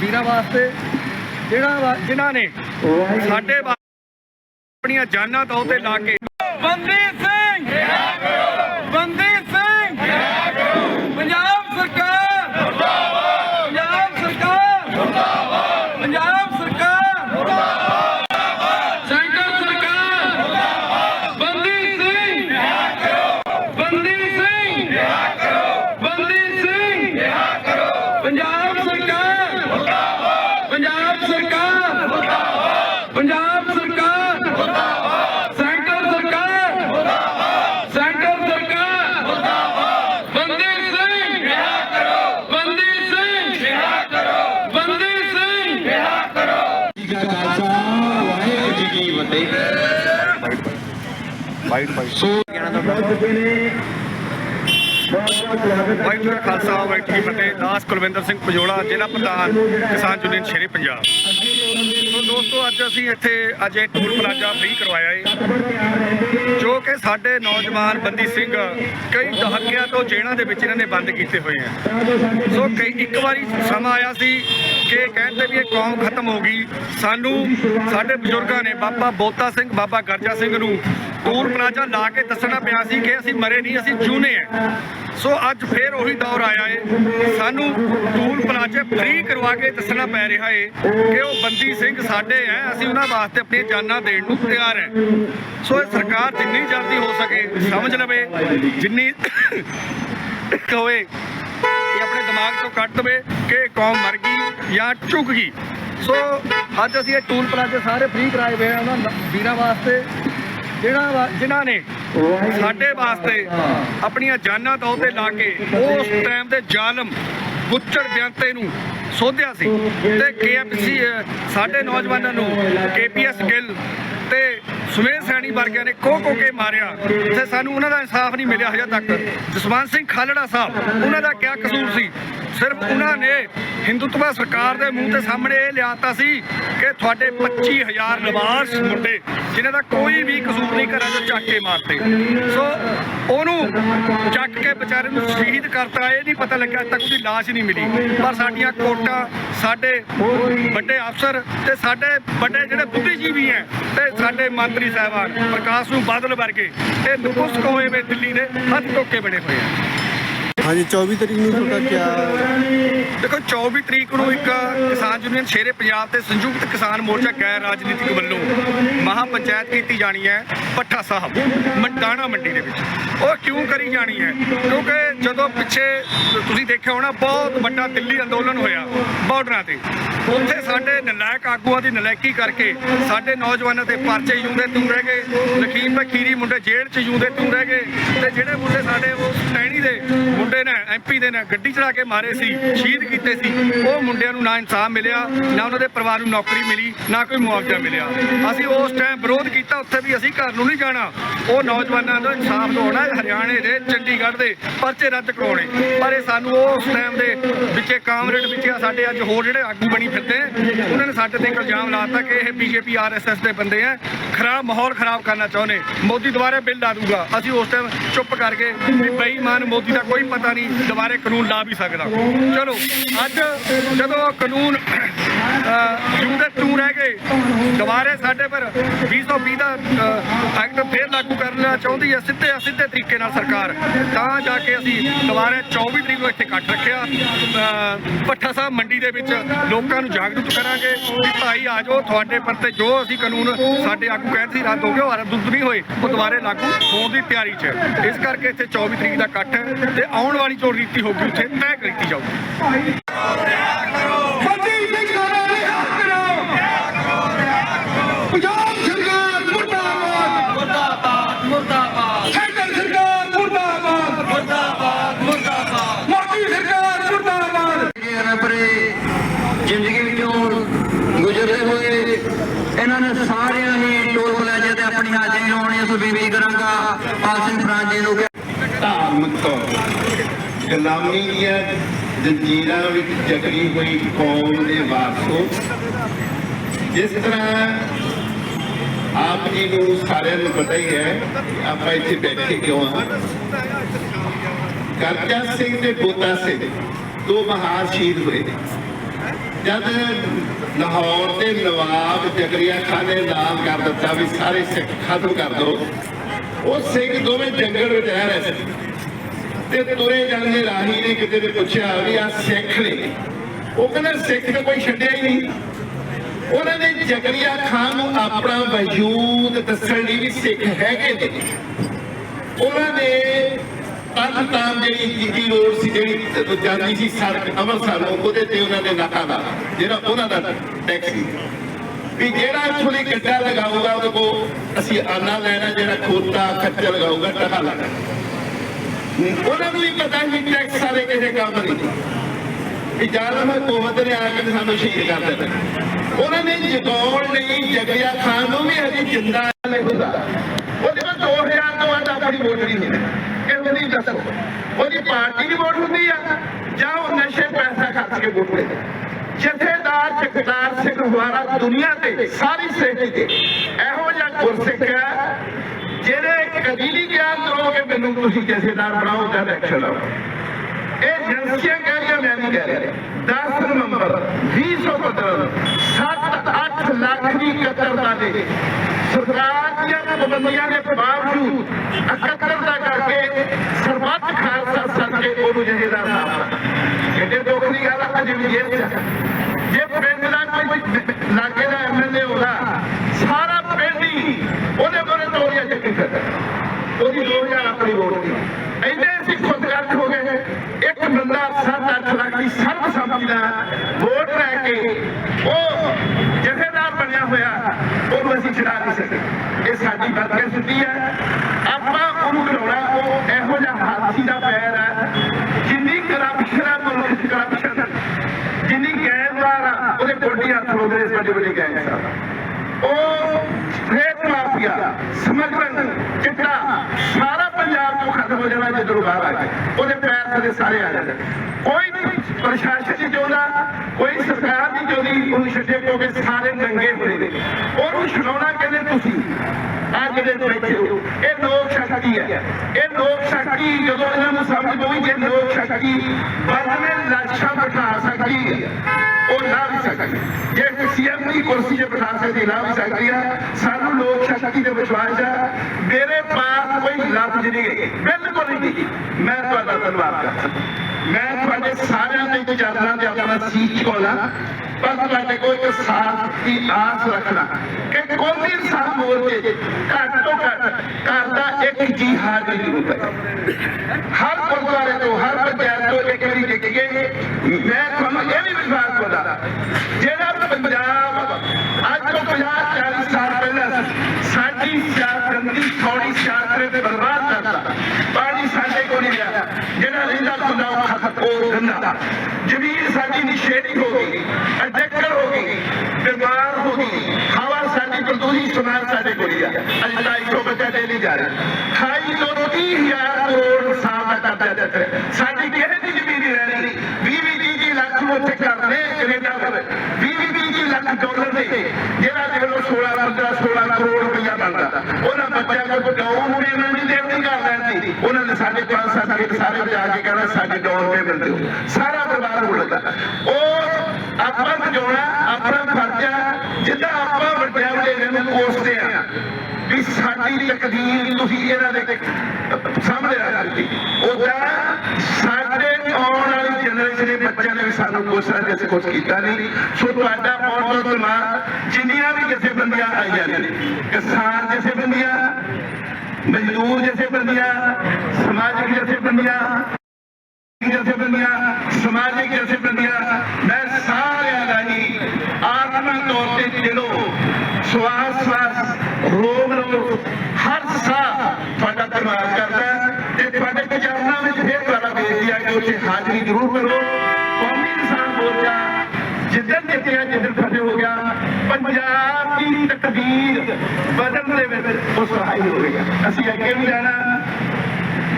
ਵੀਰਾਂ ਵਾਸਤੇ ਜਿਹੜਾ ਜਿਨ੍ਹਾਂ ਨੇ ਸਾਡੇ ਆਪਣੀਆਂ ਜਾਨਾਂ ਤੋਂ ਤੇ ਲਾ ਕੇ ਬੰਦੀ ਸਿੰਘ ਪੰਜਾਬ ਸਰਕਾਰ ਪੰਜਾਬ ਸਰਕਾਰ ਪੰਜਾਬ ਸਰਕਾਰ ਸੈਂਟਰ ਸਰਕਾਰ ਬੰਦੀ ਸਿੰਘ ਬੰਦੀ ਸਿੰਘ ਬੰਦੀ ਸਿੰਘ ਪੰਜਾਬ ਸਰਕਾਰ ਪੰਜਾਬ ਸਰਕਾਰ ਪੰਜਾਬ ਸਰਕਾਰ ਸੈਂਟਰ ਸਰਕਾਰ ਸੈਂਟਰ ਸਰਕਾਰ ਬੰਦੀ ਸਿੰਘ ਬੰਦੀ ਸਿੰਘ ਬੰਦੀ ਸਿੰਘ ਜੀ ਕਾ ਖਾਲਸਾ ਵਾਹਿਗੁਰੂ ਜੀ ਕੀ ਫਤਿਹ ਵਾਈਟ ਵਾਈਟ ਸੋ ਚੁੱਕੇ ਨੇ ਖਾਲਸਾ, ਵਾਹਿਗੁਰੂ ਕੀ ਫਤਿਹ। ਦਾਸ ਕੁਲਵਿੰਦਰ ਸਿੰਘ ਪਜੋਲਾ, ਜ਼ਿਲ੍ਹਾ ਪ੍ਰਧਾਨ, ਕਿਸਾਨ ਯੂਨੀਅਨ ਸ਼ੇਰੇ ਪੰਜਾਬ। ਸੋ ਦੋਸਤੋ, ਅੱਜ ਅਸੀਂ ਇੱਥੇ, ਅੱਜ ਇਹ ਟੂਲ ਪਲਾਜ਼ਾ ਫ੍ਰੀ ਕਰਵਾਇਆ ਹੈ ਜੋ ਕਿ ਸਾਡੇ ਨੌਜਵਾਨ ਬੰਦੀ ਸਿੰਘ ਕਈ ਦਹਾਕਿਆਂ ਤੋਂ ਜੇਲ੍ਹਾਂ ਦੇ ਵਿੱਚ ਇਹਨਾਂ ਨੇ ਬੰਦ ਕੀਤੇ ਹੋਏ ਆ। ਸੋ ਕਈ, ਇੱਕ ਵਾਰੀ ਸਮਾਂ ਆਇਆ ਸੀ ਕਿ ਕਹਿੰਦੇ ਵੀ ਇਹ ਕੌਮ ਖਤਮ ਹੋ ਗਈ। ਸਾਨੂੰ, ਸਾਡੇ ਬਜ਼ੁਰਗਾਂ ਨੇ ਬਾਬਾ ਬੋਤਾ ਸਿੰਘ, ਬਾਬਾ ਗਰਜਾ ਸਿੰਘ ਨੂੰ ਟੂਲ ਪਲਾਜ਼ਾ ਲਾ ਕੇ ਦੱਸਣਾ ਪਿਆ ਸੀ ਕਿ ਅਸੀਂ ਮਰੇ ਨਹੀਂ, ਅਸੀਂ ਜੂਨੇ ਆ। ਸੋ ਅੱਜ ਫੇਰ ਉਹੀ ਦੌਰ ਆਇਆ ਏ। ਸਾਨੂੰ ਟੂਲ ਪਲਾਜ਼ੇ ਫ੍ਰੀ ਕਰਵਾ ਕੇ ਦੱਸਣਾ ਪੈ ਰਿਹਾ ਏ ਕਿ ਉਹ ਬੰਦੀ ਸਿੰਘ ਸਾਡੇ ਐ, ਅਸੀਂ ਉਹਨਾਂ ਵਾਸਤੇ ਆਪਣੀਆਂ ਜਾਨਾਂ ਦੇਣ ਨੂੰ ਤਿਆਰ ਐ। ਸੋ ਇਹ ਸਰਕਾਰ ਜਿੰਨੀ ਜਲਦੀ ਹੋ ਸਕੇ, ਸਮਝ ਲਵੇ, ਜਿੰਨੀ ਹੋਏ ਇਹ ਆਪਣੇ ਦਿਮਾਗ ਤੋਂ ਕੱਢ ਦਵੇ ਕਿ ਕੌਮ ਮਰ ਗਈ ਜਾਂ ਝੁਕ ਗਈ। ਸੋ ਅੱਜ ਅਸੀਂ ਇਹ ਟੂਲ ਪਲਾਜ਼ੇ ਸਾਰੇ ਫ੍ਰੀ ਕਰਾਏ ਹੋਏ ਆ, ਉਹਨਾਂ ਵੀਰਾਂ ਵਾਸਤੇ। ਜਿਹੜਾ ਜਿਨ੍ਹਾਂ ਨੇ ਸਾਡੇ ਵਾਸਤੇ ਆਪਣੀਆਂ ਜਾਨਾਂ ਤੋਂ ਤੇ ਲਾ ਕੇ ਉਸ ਟਾਈਮ ਦੇ ਜ਼ਾਲਮ ਗੁੱਚੜ ਬਿਆੰਤੇ ਨੂੰ ਸੋਧਿਆ ਸੀ। ਤੇ ਕੇਐਫਸੀ ਸਾਡੇ ਨੌਜਵਾਨਾਂ ਨੂੰ ਕੇਪੀਐਸ ਗਿੱਲ ਤੇ ਸੁਮੇਰ ਸੈਣੀ ਵਰਗਿਆਂ ਨੇ ਕੋ ਕੋ ਕੇ ਮਾਰਿਆ ਤੇ ਸਾਨੂੰ ਉਹਨਾਂ ਦਾ ਇਨਸਾਫ ਨਹੀਂ ਮਿਲਿਆ ਹਜੇ ਤੱਕ। ਜਸਵੰਤ ਸਿੰਘ ਖਾਲੜਾ ਸਾਹਿਬ ਉਹਨਾਂ ਦਾ ਕੀ ਕਸੂਰ ਸੀ? ਸਿਰਫ ਉਹਨਾਂ ਨੇ ਹਿੰਦੂਤਵਾ ਸਰਕਾਰ ਦੇ ਮੂੰਹ ਤੇ ਸਾਹਮਣੇ ਇਹ ਲਿਆਤਾ ਸੀ ਕਿ ਤੁਹਾਡੇ 25000 ਲਵਾਰਸ ਮੁੰਡੇ, ਜਿਨ੍ਹਾਂ ਦਾ ਕੋਈ ਵੀ ਕਸੂਰ ਨਹੀਂ ਘਰਾਂ 'ਚੋਂ ਚੱਕ ਕੇ ਮਾਰਤੇ ਸੋ ਉਹਨੂੰ ਚੱਕ ਕੇ ਵਿਚਾਰੇ ਨੂੰ ਸ਼ਹੀਦ ਕਰਤਾ, ਇਹ ਨਹੀਂ ਪਤਾ ਲੱਗਿਆ ਤੱਕ ਉਹਦੀ ਲਾਸ਼ ਨਹੀਂ ਮਿਲੀ। ਪਰ ਸਾਡੀਆਂ ਕੋਟਾਂ, ਸਾਡੇ ਵੱਡੇ ਅਫਸਰ ਤੇ ਸਾਡੇ ਵੱਡੇ ਜਿਹੜੇ ਬੁੱਧੀਜੀਵੀ ਹੈ ਤੇ ਸਾਡੇ ਮੰਤਰੀ ਸਾਹਿਬਾਨ ਪ੍ਰਕਾਸ਼ ਨੂੰ ਬਾਦਲ ਵਰਗੇ, ਇਹ ਨੁਕਸ ਕੋਏ ਵੇ ਦਿੱਲੀ ਦੇ ਹੱਥ ਟੋਕੇ ਬਣੇ ਹੋਏ ਆ। ਹਾਂਜੀ 24 ਤਰੀਕ ਨੂੰ ਤੁਹਾਡਾ ਕਿਆ ਦੇਖੋ 24 ਤਰੀਕ ਨੂੰ ਇੱਕ ਕਿਸਾਨ ਯੂਨੀਅਨ ਸ਼ੇਰੇ ਪੰਜਾਬ ਤੇ ਸੰਯੁਕਤ ਕਿਸਾਨ ਮੋਰਚਾ ਗੈਰ ਰਾਜਨੀਤਿਕ ਵੱਲੋਂ ਮਹਾ ਪੰਚਾਇਤ ਕੀਤੀ ਜਾਣੀ ਹੈ ਪੱਠਾ ਸਾਹਿਬ, ਮੰਡਾਣਾ ਮੰਡੀ ਦੇ ਵਿੱਚ। ਉਹ ਕਿਉਂ ਕਰੀ ਜਾਣੀ ਹੈ? ਕਿਉਂਕਿ ਜਦੋਂ ਪਿੱਛੇ ਤੁਸੀਂ ਦੇਖਿਆ ਹੋਣਾ, ਬਹੁਤ ਵੱਡਾ ਦਿੱਲੀ ਅੰਦੋਲਨ ਹੋਇਆ ਬਾਰਡਰਾਂ ਤੇ। ਉੱਥੇ ਸਾਡੇ ਨਲਾਇਕ ਆਗੂਆਂ ਦੀ ਨਲਾਇਕੀ ਕਰਕੇ ਸਾਡੇ ਨੌਜਵਾਨਾਂ ਤੇ ਪਰਚੇ ਜੂੰਦੇ ਤੂੰ ਰਹਿ ਗਏ, ਲਖੀਮ ਖੀਰੀ ਮੁੰਡੇ ਜੇਲ੍ਹ 'ਚ ਜੂੰਦੇ ਤੂੰ ਰਹਿ ਗਏ ਤੇ ਜਿਹੜੇ ਮੁੰਡੇ ਸਾਡੇ ਉਹ ਟੈਣੀ ਦੇ ਮੁੰਡੇ ਨੇ ਐਮਪੀ ਦੇ ਨੇ, ਗੱਡੀ ਚੜਾ ਕੇ ਮਾਰੇ ਸੀ, ਸ਼ਹੀਦ ਕੀਤੇ ਸੀ, ਉਹ ਮੁੰਡਿਆਂ ਨੂੰ ਨਾ ਇਨਸਾਫ ਮਿਲਿਆ, ਨਾ ਉਹਨਾਂ ਦੇ ਪਰਿਵਾਰ ਨੂੰ ਨੌਕਰੀ ਮਿਲੀ, ਨਾ ਕੋਈ ਮੁਆਵਜ਼ਾ ਮਿਲਿਆ। ਅਸੀਂ ਉਸ ਟਾਈਮ ਵਿਰੋਧ ਕੀਤਾ, ਉੱਥੇ ਵੀ ਅਸੀਂ ਘਰ ਨੂੰ ਨਹੀਂ ਜਾਣਾ। ਉਹ ਨੌਜਵਾਨਾਂ ਨੂੰ ਇਨਸਾਫ ਦਿਵਾਉਣਾ ਹਰਿਆਣੇ ਦੇ, ਚੰਡੀਗੜ੍ਹ ਦੇ ਪਰਚੇ ਰੱਦ ਕਰਾਉਣੇ। ਪਰ ਇਹ ਸਾਨੂੰ ਉਸ ਟਾਈਮ ਦੇ ਵਿੱਚੇ ਕਾਮਰੇਡ ਵਿੱਚ ਸਾਡੇ ਅੱਜ ਹੋਰ ਜਿਹੜੇ ਆਗੂ ਬਣੀ ਫਿਰਦੇ ਉਹਨਾਂ ਨੇ ਸਾਡੇ ਤੇ ਇੱਕ ਇਲਜ਼ਾਮ ਲਾਤਾ ਕਿ ਇਹ ਬੀਜੇਪੀ ਆਰਐਸਐਸ ਦੇ ਬੰਦੇ ਆ। ਖਰਾਬ ਮਾਹੌਲ ਖਰਾਬ ਕਰਨਾ ਚਾਹੁੰਦੇ। ਮੋਦੀ ਦੁਬਾਰੇ ਬਿੱਲ ਲਾ ਦੂਗਾ। ਅਸੀਂ ਉਸ ਟਾਈਮ ਚੁੱਪ ਕਰਕੇ ਵੀ ਬੇਈਮਾਨ ਮੋਦੀ ਦਾ ਕੋਈ ਪਤਾ ਨਹੀਂ ਦੁਬਾਰੇ ਕਾਨੂੰਨ ਲਾ ਵੀ ਸਕਦਾ। ਚਲੋ ਅੱਜ ਜਦੋਂ ਕਾਨੂੰਨ ਜੂ ਦੇ ਤੂੰ ਰਹਿ ਗਏ ਦੁਬਾਰੇ ਸਾਡੇ ਪਰ 220 ਦਾ ਐਕਟ ਫੇਰ ਲਾਗੂ ਕਰਨਾ ਚਾਹੁੰਦੀ ਹੈ ਸਿੱਧੇ ਸਿੱਧੇ ਤਰੀਕੇ ਨਾਲ ਸਰਕਾਰ। ਤਾਂ ਜਾ ਕੇ ਅਸੀਂ ਦੁਬਾਰੇ 24 ਤਰੀਕ ਨੂੰ ਇੱਥੇ ਇਕੱਠ ਰੱਖਿਆ। ਅਹ, ਭੱਠਾ ਸਾਹਿਬ ਮੰਡੀ ਦੇ ਵਿੱਚ ਲੋਕਾਂ ਨੂੰ ਜਾਗਰੂਕ ਕਰਾਂਗੇ ਵੀ ਭਾਈ ਆ ਜਾਓ, ਤੁਹਾਡੇ ਪਰ ਤੇ ਜੋ ਅਸੀਂ ਕਾਨੂੰਨ ਸਾਡੇ ਆਗੂ ਕਹਿਣ ਸੀ ਰੱਦ ਹੋ ਗਏ ਉਹ ਰੱਦ ਨਹੀਂ ਹੋਏ, ਉਹ ਦੁਬਾਰੇ ਲਾਗੂ ਹੋਣ ਦੀ ਤਿਆਰੀ 'ਚ ਇਸ ਕਰਕੇ ਇੱਥੇ 24 ਤਰੀਕ ਦਾ ਇਕੱਠ ਤੇ ਆਉਣ ਵਾਲੀ ਜੋ ਰੀਤੀ ਹੋਊਗੀ, ਉੱਥੇ ਤੈਅ ਕੀਤੀ ਜਾਊਗੀ ਬੰਦੀ ਸਿੰਘ ਨੂੰ ਰਿਹਾ ਕਰੋ ਪੰਜਾਬ ਸਰਕਾਰ ਮੁਰਦਾਬਾਦ ਮੁਰਦਾਬਾਦ ਮੁਰਦਾਬਾਦ ਸੈਂਟਰ ਸਰਕਾਰ ਮੁਰਦਾਬਾਦ ਮੁਰਦਾਬਾਦ ਮੁਰਦਾਬਾਦ ਮੋਦੀ ਸਰਕਾਰ ਮੁਰਦਾਬਾਦ ਪਰੇ ਜ਼ਿੰਦਗੀ ਵਿੱਚੋਂ ਗੁਜ਼ਰਦੇ ਹੋਏ ਇਹਨਾਂ ਨੇ ਸਾਰਿਆਂ ਨੇ ਟੋਲ ਪਲਾਜ਼ੇ ਤੇ ਆਪਣੀ ਹਾਜ਼ਰੀ ਲਾਉਣੀ ਇਸ ਬੀਬੀ ਕਰਾਂਗਾ ਪਾਲ ਸਿੰਘ ਫਰਾਂਜੀ ਨੂੰ ਕਿ ਧਾਰਮਿਕ ਤੌਰ ਗੁਲਾਮੀ ਦੀਆਂ ਜੰਜੀਰਾਂ ਵਿੱਚ ਜਕੜੀ ਹੋਈ ਕੌਮ ਦੇ ਵਾਰਸੋ ਜਿਸ ਤਰ੍ਹਾਂ ਆਪ ਜੀ ਨੂੰ ਸਾਰਿਆਂ ਨੂੰ ਪਤਾ ਹੀ ਹੈ ਆਪਾਂ ਇੱਥੇ ਬੈਠੇ ਕਿਉਂ ਹਾਂ। ਕਰਜਾ ਸਿੰਘ ਤੇ ਬੋਤਾ ਸਿੰਘ ਦੋ ਮਹਾਨ ਸ਼ਹੀਦ ਹੋਏ ਨੇ। ਜਦ ਲਾਹੌਰ ਦੇ ਨਵਾਬ ਜ਼ਕਰੀਆ ਖਾਨ ਨੇ ਐਲਾਨ ਕਰ ਦਿੱਤਾ ਵੀ ਸਾਰੇ ਸਿੱਖ ਖਤਮ ਕਰ ਦਿਓ ਉਹ ਸਿੱਖ ਦੋਵੇਂ ਜੰਗਲ ਵਿੱਚ ਰਹਿ ਰਹੇ ਸੀ। ਤੇ ਤੁਰੇ ਜਾਂਦੇ ਰਾਹੀ ਨੇ ਕਿਤੇ ਨੇ ਪੁੱਛਿਆ ਵੀ ਆ ਸਿੱਖ ਨੇ। ਉਹ ਕਹਿੰਦਾ ਸਿੱਖ ਤਾਂ ਕੋਈ ਛੱਡਿਆ ਹੀ ਨਹੀਂ। ਉਹਨਾਂ ਨੇ ਜ਼ਕਰੀਆ ਖਾਨ ਨੂੰ ਆਪਣਾ ਵਜੂਦ ਦੱਸਣ ਲਈ ਵੀ ਸਿੱਖ ਹੈਗੇ ਨੇ। ਉਹਨਾਂ ਨੇ ਤਨ ਜਿਹੜੀ ਜਿੱਦੀ ਰੋਡ ਸੀ, ਜਿਹੜੀ ਜਾਂਦੀ ਸੀ ਸੜਕ ਅੰਮ੍ਰਿਤਸਰ ਨੂੰ, ਉਹਦੇ ਤੇ ਉਹਨਾਂ ਨੇ ਨਾਕਾ ਦਾ ਜਿਹੜਾ ਉਹਨਾਂ ਦਾ ਟੈਕਸੀ ਵੀ ਜਿਹੜਾ ਇੱਥੋਂ ਦੀ ਗੱਡਾ ਲਗਾਊਗਾ ਉਹਦੇ ਕੋ ਅਸੀਂ ਆਨਾ ਲੈਣਾ, ਜਿਹੜਾ ਖੋਤਾ ਖੱਚਰ ਲਗਾਊਗਾ, ਟਕਾ ਲੈਣਾ। ਉਹਨਾਂ ਨੂੰ ਵੀ ਪਤਾ ਸੀ ਟੈਕਸ ਸਾਰੇ ਕਿਸੇ ਕੰਮ ਨਹੀਂ ਵੀ ਜਾਲਮ ਹਕੂਮਤ ਨੇ ਆ ਕੇ ਸਾਨੂੰ ਸ਼ਹੀਦ ਕਰ ਦਿੱਤਾ। ਉਹਨਾਂ ਨੇ ਜਗਾਉਣ ਲਈ ਜਗਿਆ ਖਾਨ ਨੂੰ ਵੀ ਅਜੇ ਜਿੰਦਾ ਨਹੀਂ ਹੁੰਦਾ। ਉਹਦੇ ਕੋਲ 2000 ਤੋਂ ਵੱਧ ਆਪਣੀ ਵੋਟ ਨਹੀਂ ਹੁੰਦੀ। ਇਹ ਨਹੀਂ ਦੱਸੋ? ਉਹਦੀ ਪਾਰਟੀ ਦੀ ਵੋਟ ਹੁੰਦੀ ਆ, ਜਾਂ ਉਹ ਨਸ਼ੇ ਪੈਸਾ ਖਰਚ ਕੇ ਵੋਟ ਲੈਂਦਾ। ਜਥੇਦਾਰ ਜਗਦਾਰ ਸਿੰਘ ਹਵਾਰਾ ਦੁਨੀਆ ਤੇ ਸਾਰੀ ਸ੍ਰਿਸ਼ਟੀ ਤੇ ਇਹੋ ਜਿਹਾ ਗੁਰਸਿੱਖ ਹੈ ਜਿਹੜੇ ਕਦੀ ਨਹੀਂ ਕਿਹਾ ਕਰੋਗੇ ਮੈਨੂੰ ਤੁਸੀਂ ਜਥੇਦਾਰ ਬਣਾਓ ਜਾਂ ਇਲੈਕਸ਼ਨ ਲਓ। ਇਹ ਏਜੰਸੀਆਂ ਕਹਿ ਰਹੀਆਂ, ਮੈਂ ਨਹੀਂ ਕਹਿ ਰਿਹਾ। 10 ਨਵੰਬਰ 2015 7-8 ਲੱਖ ਦੀ ਕਤਰਤਾ ਦੇ ਸਰਕਾਰ ਦੀਆਂ ਪਾਬੰਦੀਆਂ ਦੇ ਬਾਵਜੂਦ ਇਕੱਤਰਤਾ ਕਰਕੇ ਸਰਬੱਤ ਖਾਲਸਾ ਸਦਕੇ ਉਹਨੂੰ ਜਹੇਦਾਰ ਸਾਹਿਬ ਕਿਤੇ ਦੁੱਖ ਦੀ ਗੱਲ ਆ ਅਜੇ ਵੀ ਜੇਲ੍ਹ ਜੇ ਪਿੰਡ ਦਾ ਕੋਈ ਲਾਗੇ ਦਾ ਐਮਐਲਏ ਹੋਗਾ ਸਾਰਾ ਪਿੰਡ ਹੀ ਉਹਦੇ ਬਾਰੇ ਤੋਰੀਆ ਚੱਕੀ ਫਿਰਦਾ। ਉਹਦੀ 2000 ਆਪਣੀ ਵੋਟ ਦੀ ਇੰਨੇ ਅਸੀਂ ਖੁਦਗਰਜ ਹੋ ਗਏ। ਇੱਕ ਬੰਦਾ 7-8 ਲੱਖ ਦੀ ਸਰਬਸੰਮਤੀ ਨਾਲ ਵੋਟ ਲੈ ਕੇ ਉਹ ਜਥੇਦਾਰ ਬਣਿਆ ਹੋਇਆ, ਉਹਨੂੰ ਅਸੀਂ ਛਡਾ ਨਹੀਂ ਸਕਦੇ। ਇਹ ਸਾਡੀ ਬਦਕਿਸਮਤੀ ਹੈ ਆਪਾਂ ਉਹਨੂੰ ਘੜਾਉਣਾ ਉਹ ਇਹੋ ਜਿਹਾ ਹਾਥੀ ਦਾ ਪੈਰ ਹੈ ਜਿੰਨੀ ਕਰਪਸ਼ਨ ਹੈ ਮੁਲਕ ਚ ਕਰਪਸ਼ਨ ਜਿੰਨੀ ਗੈਂਗਵਾਰ ਵੱਡੀ ਉਹਦੇ ਗੋਡੀ ਹੱਥ ਹੋ ਗਏ ਵੱਡੇ ਵੱਡੇ ਗੈਂਗ ਉਹ ਰੇਤ ਮਾਫੀਆ ਸਮਗਲਨ ਚਿੱਟਾ, ਸਾਰਾ ਪੰਜਾਬ ਤੋਂ ਖਤਮ ਹੋ ਜਾਣਾ ਜਦੋਂ ਬਾਹਰ ਆ ਕੇ ਉਹਦੇ ਪੈਰ ਥੱਲੇ ਸਾਰੇ ਆ ਜਾਣ ਕੋਈ ਪ੍ਰਸ਼ਾਸਨ ਨਹੀਂ ਚਾਹੁੰਦਾ, ਕੋਈ ਸਰਕਾਰ ਨਹੀਂ ਚਾਹੁੰਦੀ ਉਹਨੂੰ ਛੱਡੇ ਕਿਉਂਕਿ ਸਾਰੇ ਨੰਗੇ ਹੋਏ ਨੇ। ਉਹਨੂੰ ਛਡਾਉਣਾ ਕਹਿੰਦੇ ਤੁਸੀਂ। ਆ ਜਿਹੜੇ ਬੈਠੇ ਹੋ। ਇਹ ਲੋਕ ਸ਼ਕਤੀ ਹੈ। ਇਹ ਲੋਕ ਸ਼ਕਤੀ ਜਦੋਂ ਇਹਨਾਂ ਨੂੰ ਸਮਝ ਪਈ ਕਿ ਲੋਕ ਸ਼ਕਤੀ ਬੰਦਵੇਂ ਲਾਸ਼ਾਂ ਬਿਠਾ ਸਕਦੀ ਹੈ। ਉਹ ਲਾ ਵੀ ਸਕਦੀ। ਹੈ। ਜੇ ਸੀਐਮ ਦੀ ਕੁਰਸੀ 'ਤੇ ਬਿਠਾ ਸਕਦੀ ਲਾ ਵੀ ਸਕਦੀ ਹੈ ਸਾਨੂੰ ਲੋਕ ਸ਼ਕਤੀ ਤੇ ਵਿਸ਼ਵਾਸ ਹੈ ਮੇਰੇ ਪਾਸ ਕੋਈ ਲਫ਼ਜ਼ ਨਹੀਂ ਬਿਲਕੁਲ ਨਹੀਂ ਮੈਂ ਤੁਹਾਡਾ ਧੰਨਵਾਦ ਕਰਦਾ। ਮੈਂ ਤੁਹਾਡੇ ਸਾਰਿਆਂ ਦੇ ਵਿਚਾਰਾਂ ਤੇ ਆਪਣਾ ਸੀਚ ਕੋਲਾ ਪਰ ਤੁਹਾਡੇ ਕੋਲ ਇੱਕ ਸਾਥ ਦੀ ਆਸ ਰੱਖਣਾ ਕਿ ਕੋਈ ਇਨਸਾਨ ਮੋਰਚੇ ਘੱਟ ਤੋਂ ਘੱਟ ਘਰ ਦਾ ਇੱਕ ਜੀ ਹਾਜ਼ਰ ਨਹੀਂ ਹਰ ਗੁਰਦੁਆਰੇ ਤੋਂ, ਹਰ ਪੰਚਾਇਤ ਤੋਂ ਇੱਕ ਵਾਰੀ ਦੇਖੀਏ, ਮੈਂ ਤੁਹਾਨੂੰ ਇਹ ਵੀ ਵਿਸ਼ਵਾਸ ਦਿਵਾਉਂਦਾ ਜਿਹੜਾ ਪੰਜਾਬ, ਅੱਜ ਤੋਂ 50 40 ਸਾਲ ਪਹਿਲਾਂ ਸਾਡੀ ਸਿਆਸਤ ਦੀ ਥੋੜੀ ਸਿਆਸਤ ਤੇ ਬਰਬਾਦ ਕਰਦਾ, ਪਾਣੀ ਸਾਡੇ ਕੋਲ ਨਹੀਂ ਰਿਹਾ ਜਿਹੜਾ ਰਹਿੰਦਾ ਖੁਦਾ ਉਹ ਖਤ ਗੰਦਾ ਜ਼ਮੀਨ ਸਾਡੀ ਨਿਸ਼ੇਧੀ ਹੋ ਗਈ ਅਡੈਕਰ ਹੋ ਗਈ, ਬਿਮਾਰ ਹੋ ਗਈ। ਹਵਾ ਸਾਡੀ ਪ੍ਰਦੂਸ਼ਿਤ ਸੁਨਾਰ ਸਾਡੇ ਕੋਲ ਹੀ ਆ। ਅੱਜ ਤਾਂ ਇੱਕੋ ਬੱਚਾ ਦੇ ਨਹੀਂ ਜਾ ਰਿਹਾ 28 ਤੋਂ 30 ਹਜ਼ਾਰ ਕਰੋੜ ਸਾਲ ਦਾ ਕਰਜ਼ਾ ਚੱਕ ਸਾਡੀ ਕਿਸੇ ਦੀ ਜ਼ਮੀਨ ਨਹੀਂ ਰਹਿਣੀ 20 20 30 ਲੱਖ ਉੱਥੇ ਕਰਦੇ ਕੈਨੇਡਾ ਵਿੱਚ 20 20 30 ਲੱਖ ਡਾਲਰ ਦੇ ਜਿਹੜਾ ਦੇਖ ਲਓ 16 15 16 ਕਰੋੜ ਰੁਪਇਆ ਬਣਦਾ ਉਹਨਾਂ ਬੱਚਿਆਂ ਕੋਲ ਡਾਊਨ ਪੇਮੈਂਟ ਨਹੀਂ ਕਰ ਲੈਣ ਉਹਨਾਂ ਨੇ ਸਾਡੇ ਪੰਜ ਸੱਤ ਕੇ ਸਾਰੇ ਜਾ ਕੇ ਕਹਿਣਾ, ਸਾਡੀ ਡਾਊਨ ਪੇਮੈਂਟ ਦਿਓ ਸਾਰਾ ਬਰਬਾਦ ਹੋ ਉਹ ਆਪਾਂ ਬਚਾਉਣਾ ਆਪਣਾ ਫਰਜ਼ ਹੈ ਜਿੱਦਾਂ ਆਪਾਂ ਵੱਡਿਆਂ ਵਡੇਰਿਆਂ ਨੂੰ ਕੋਸਦੇ ਆ ਵੀ ਸਾਡੀ ਤਕਦੀਰ ਤੁਸੀਂ ਇਹਨਾਂ ਦੇ ਸਾਹਮਣੇ ਰੱਖ ਉਹਦਾ ਸਾਡੇ ਆਉਣ ਵਾਲੀ ਜਨਰੇਸ਼ਨ ਦੇ ਬੱਚਿਆਂ ਨੇ ਵੀ ਸਾਨੂੰ ਕੋਸ਼ਿਸ਼ ਦੇ ਅਸੀਂ ਕੁਝ ਕੀਤਾ ਨਹੀਂ। ਸੋ ਤੁਹਾਡਾ ਬਹੁਤ ਬਹੁਤ ਧੰਨਵਾਦ। ਜਿੰਨੀਆਂ ਵੀ ਜਥੇਬੰਦੀਆਂ ਆਈਆਂ ਨੇ, ਕਿਸਾਨ ਜਥੇਬੰਦੀਆਂ ਮਜ਼ਦੂਰ ਜਥੇਬੰਦੀਆਂ, ਸਮਾਜਿਕ ਜਥੇਬੰਦੀਆਂ ਜਥੇਬੰਦੀਆਂ, ਸਮਾਜਿਕ ਜਥੇਬੰਦੀਆਂ, ਮੈਂ ਸਾਰਿਆਂ ਦਾ ਹੀ ਆਤਮਿਕ ਤੌਰ ਤੇ ਦਿਲੋਂ ਸਵਾਸ ਸਵਾਸ ਰੋਗ ਰੋਗ ਹਰ ਸਾਹ ਤੁਹਾਡਾ ਧੰਨਵਾਦ ਕਰਦਾ ਤੇ ਤੁਹਾਡੇ ਚਰਨਾਂ ਵਿੱਚ ਫੇਰ ਤੁਹਾਡਾ ਬੇਨਤੀ ਹੈ ਕਿ ਉੱਥੇ ਹਾਜ਼ਰੀ ਜ਼ਰੂਰ ਕਰੋ ਕੌਮੀ ਇਨਸਾਨ ਮੋਰਚਾ ਜਿੱਦਣ ਜਿੱਤਿਆ ਜਿੱਦਣ ਫਤਿਹ ਹੋ ਗਿਆ। ਪੰਜਾਬ ਦੀ ਤਕਦੀਰ ਬਦਲਣ ਦੇ ਵਿੱਚ ਉਹ ਸਹਾਈ ਹੋਵੇਗਾ ਅਸੀਂ ਅੱਗੇ ਵੀ ਜਾਣਾ।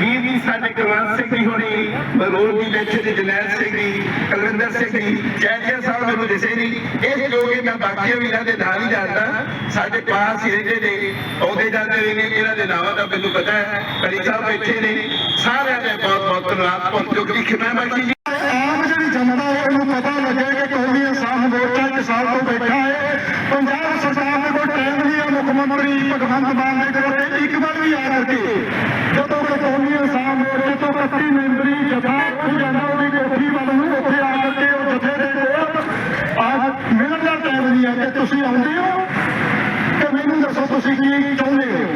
ਵੀਰ ਵੀ ਸਾਡੇ ਕੁਲਵੰਤ ਸਿੰਘ ਜੀ ਹੋਣੀ ਬਰੋਲ ਦੀ ਬੈਠੇ ਦੇ ਜਨੈਲ ਸਿੰਘ ਜੀ, ਕੁਲਵਿੰਦਰ ਸਿੰਘ ਜੀ ਜੈਜੀਆ ਸਾਹਿਬ ਮੈਨੂੰ ਦਿਸੇ ਨਹੀਂ। ਇਹ ਜੋ ਮੈਂ ਬਾਕੀ ਵੀਰਾਂ ਦੇ ਨਾਲ ਹੀ ਜਾਣਦਾ। ਸਾਡੇ ਪਾਸ ਹੀ ਰਹਿੰਦੇ ਨੇ, ਆਉਂਦੇ ਜਾਂਦੇ ਰਹੇ ਨੇ। ਇਹਨਾਂ ਦੇ ਨਾਵਾਂ ਦਾ ਮੈਨੂੰ ਪਤਾ ਹੈ ਕੜੀ ਸਾਹਿਬ ਬੈਠੇ ਨੇ। ਸਾਰਿਆਂ ਦੇ ਬਹੁਤ ਬਹੁਤ ਧੰਨਵਾਦ ਪਹੁੰਚੋ ਕਿ ਮੈਂ ਬਾਕੀ ਜੀ। ਆਮ ਜਿਹੜੀ ਜਨਤਾ 32 ਮੈਂਬਰੀ ਜਥਾ ਉੱਥੇ ਜਾਂਦਾ ਉਹਦੀ ਕੋਠੀ ਵੱਲ ਨੂੰ, ਉੱਥੇ ਆ ਕੇ ਉਹ ਜਥੇ ਦੇ ਆ ਮਿਲਣ ਦਾ ਟਾਈਮ ਨਹੀਂ ਹੈ। ਕਿ ਤੁਸੀਂ ਆਉਂਦੇ ਹੋ? ਕਿ ਮੈਨੂੰ ਦੱਸੋ ਤੁਸੀਂ ਕੀ ਚਾਹੁੰਦੇ ਹੋ?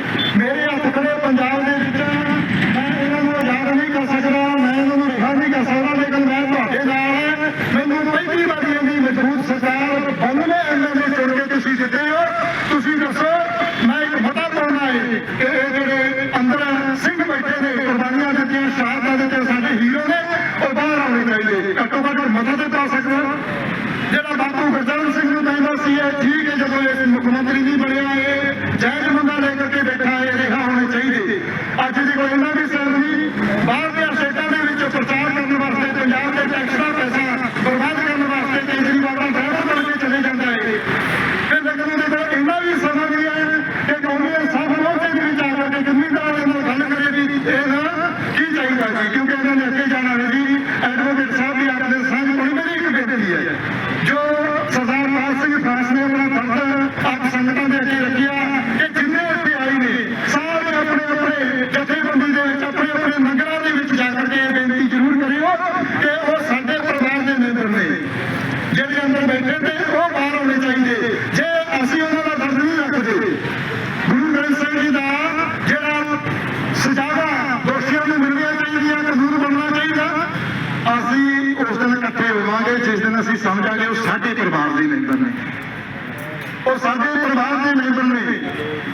ਸਾਡੇ ਪਰਿਵਾਰ ਦੇ ਮੈਂਬਰ ਨੇ,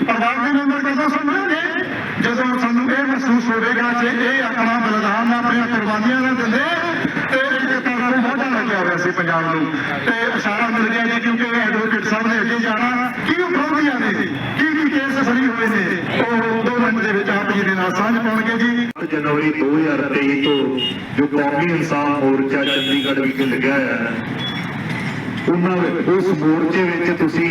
ਪਰਿਵਾਰ ਦੇ ਮੈਂਬਰ ਕਦੋਂ ਸਮਝਾਂਗੇ ਜਦੋਂ ਸਾਨੂੰ ਇਹ ਮਹਿਸੂਸ ਹੋਵੇਗਾ ਕਿ ਇਹ ਆਪਣਾ ਬਲੀਦਾਨ ਆਪਣੀਆਂ ਕੁਰਬਾਨੀਆਂ ਨਾ ਦਿੰਦੇ ਤੇ ਇੱਕ ਤਰ੍ਹਾਂ ਨੂੰ ਮੋਢਾ ਲੱਗਿਆ ਹੋਇਆ ਸੀ ਪੰਜਾਬ ਨੂੰ। ਤੇ ਇਸ਼ਾਰਾ ਮਿਲ ਗਿਆ ਜੀ, ਕਿਉਂਕਿ ਐਡਵੋਕੇਟ ਸਾਹਿਬ ਨੇ ਅੱਗੇ ਜਾਣਾ, ਕੀ ਉਪਲਬਧੀਆਂ ਨੇ ਕੀ ਕੀ ਕੇਸ ਫਰੀ ਹੋਏ ਨੇ? ਉਹ ਦੋ ਮਿੰਟ ਦੇ ਵਿੱਚ ਆਪ ਜੀ ਦੇ ਨਾਲ ਸਾਂਝ ਪਾਉਣਗੇ ਜੀ। ਜਨਵਰੀ 2023 ਤੋਂ ਜੋ ਕੌਮੀ ਇਨਸਾਨ ਮੋਰਚਾ ਚੰਡੀਗੜ੍ਹ ਵਿਖੇ ਲੱਗਿਆ ਹੈ ਉਹਨਾਂ ਉਸ ਮੋਰਚੇ ਵਿੱਚ ਤੁਸੀਂ